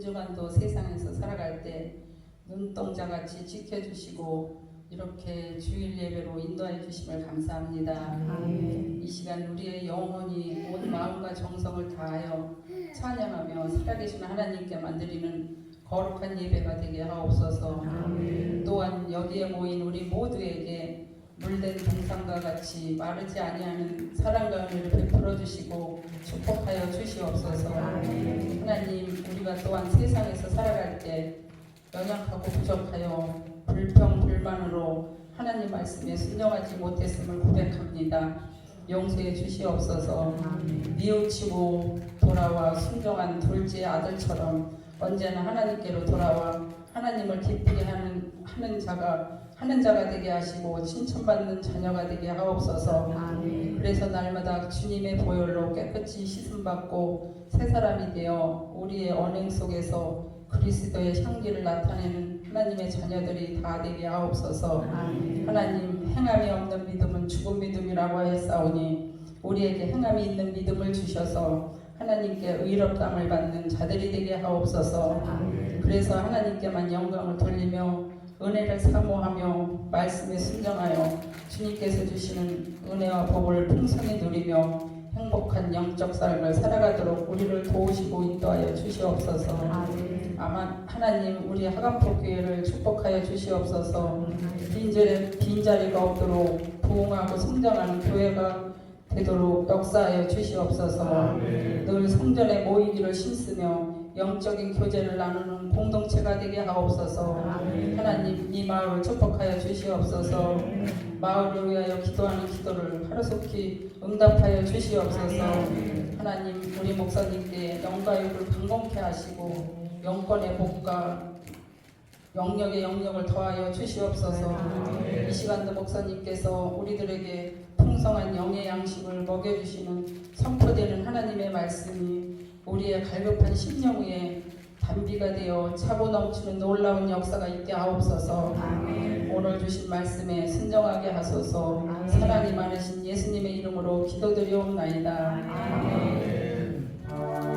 동안도 세상에서 살아갈 때 눈동자같이 지켜주시고 이렇게 주일 예배로 인도해 주심을 감사합니다. 아멘. 이 시간 우리의 영혼이 온 마음과 정성을 다하여 찬양하며 살아계신 하나님께 만드리는 거룩한 예배가 되게 하옵소서. 아멘. 또한 여기에 모인 우리 모두에게 물된 동상과 같이 마르지 아니하는 사랑과 은혜를 베풀어 주시고 축복하여 주시옵소서. 아멘. 하나님 우리가 또한 세상에서 살아갈 때 연약하고 부족하여 불평 불만으로 하나님 말씀에 순종하지 못했음을 고백합니다. 용서해 주시옵소서. 아멘. 뉘우치고 돌아와 순종한 둘째 아들처럼 언제나 하나님께로 돌아와 하나님을 기쁘게 하는 하는 자가 하는 자가 되게 하시고 칭찬받는 자녀가 되게 하옵소서. 아멘. 그래서 날마다 주님의 보혈로 깨끗이 씻음받고 새 사람이 되어 우리의 언행 속에서 그리스도의 향기를 나타내는 하나님의 자녀들이 다 되게 하옵소서. 아멘. 하나님 행함이 없는 믿음은 죽은 믿음이라고 하였사오니 우리에게 행함이 있는 믿음을 주셔서 하나님께 의롭담을 받는 자들이 되게 하옵소서. 아멘. 그래서 하나님께만 영광을 돌리며 은혜를 사모하며 말씀에 순정하여 주님께서 주시는 은혜와 복을 풍성히 누리며 행복한 영적 삶을 살아가도록 우리를 도우시고 인도하여 주시옵소서. 아멘. 아마 하나님 우리 하간포 교회를 축복하여 주시옵소서. 빈자리, 빈자리가 없도록 부흥하고 성장하는 교회가 되도록 역사하여 주시옵소서. 늘 성전에 모이기를 힘쓰며 영적인 교제를 나누는 공동 체가 되게 하옵소서. 아멘. 하나님 이 마을을 축복하여 주시옵소서. 마을을 위하여 기도하는 기도를 하루속히 응답하여 주시옵소서. 하나님 우리 목사님께 영가육을 강건케 하시고 영권의 복과 영역의 영역을 더하여 주시옵소서. 이 시간도 목사님께서 우리들에게 풍성한 영의 양식을 먹여주시는 선포되는 하나님의 말씀이 우리의 갈급한 심령 위에 단비가 되어 차고 넘치는 놀라운 역사가 있게 하옵소서. 아멘. 오늘 주신 말씀에 순정하게 하소서. 아멘. 사랑이 많으신 예수님의 이름으로 기도드리옵나이다. 아멘.